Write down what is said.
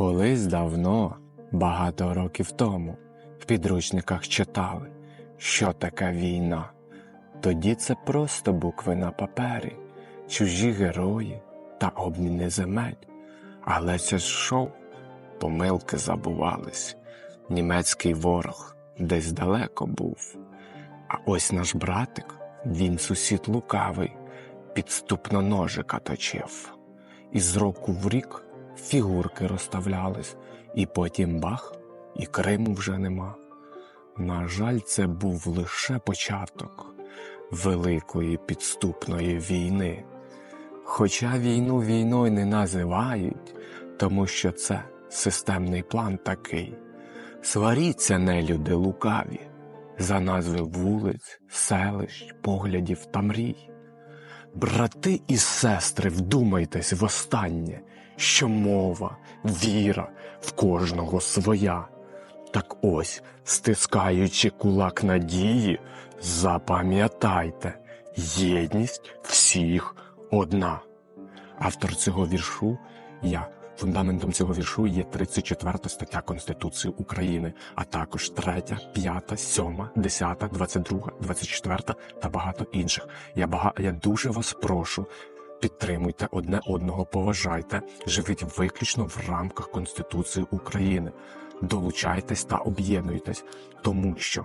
Колись давно, багато років тому, в підручниках читали, що таке війна. Тоді це просто букви на папері, чужі герої та обміни земель. Але це ж шоу, помилки забувались. Німецький ворог десь далеко був. А ось наш братик, він сусід лукавий, підступно ножика точив. І з року в рік фігурки розставлялись, і потім бах, і Криму вже нема. На жаль, це був лише початок великої підступної війни. Хоча війну війною не називають, тому що це системний план такий. Сваріться, нелюди лукаві, за назви вулиць, селищ, поглядів та мрій. Брати і сестри, вдумайтесь востаннє, що мова, віра в кожного своя. Так ось, стискаючи кулак надії, запам'ятайте, єдність всіх одна. Автор цього віршу я. Фундаментом цього віршу є 34 стаття Конституції України, а також 3, 5, 7, 10, 22, 24 та багато інших. Я бага... я дуже вас прошу. Підтримуйте одне одного, поважайте, живіть виключно в рамках Конституції України. Долучайтесь та об'єднуйтесь, тому що